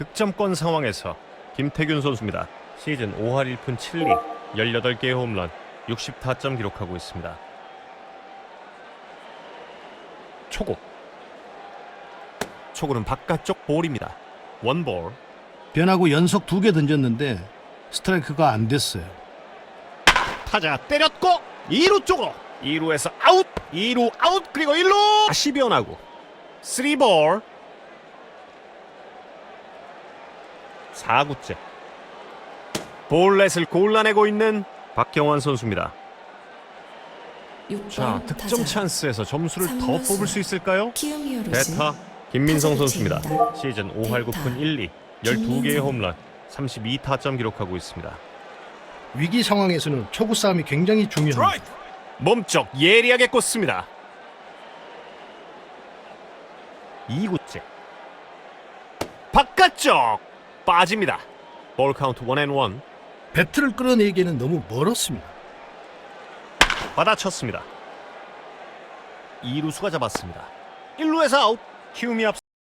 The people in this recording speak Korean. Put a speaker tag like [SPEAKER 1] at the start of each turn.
[SPEAKER 1] 득점권 상황에서 김태균 선수입니다. 시즌 5할 1푼 7리 18개의 홈런 60타점 기록하고 있습니다. 초구 초구는 바깥쪽 볼입니다. 원볼
[SPEAKER 2] 변하고 연속 두 개 던졌는데 스트라이크가 안 됐어요.
[SPEAKER 1] 타자 때렸고 2루 쪽으로 2루에서 아웃 2루 아웃 그리고 1루 다시 변하고 3볼 4구째 볼넷을 골라내고 있는 박경환 선수입니다. 자 득점 찬스에서 점수를 더. 뽑을 수 있을까요? 베타 김민성
[SPEAKER 3] 선수입니다.
[SPEAKER 1] 시즌 5할 9푼 1리 12개의
[SPEAKER 3] 김민성.
[SPEAKER 1] 홈런 32타점 기록하고 있습니다.
[SPEAKER 2] 위기 상황에서는 초구 싸움이 굉장히 중요합니다.
[SPEAKER 1] 몸쪽 예리하게 꽂습니다. 2구째 바깥쪽 빠집니다. 볼 카운트 원앤원
[SPEAKER 2] 배트를 끌어내기에는 너무 멀었습니다.
[SPEAKER 1] 받아쳤습니다. 2루수가 잡았습니다. 1루에서 아웃 키움이 앞서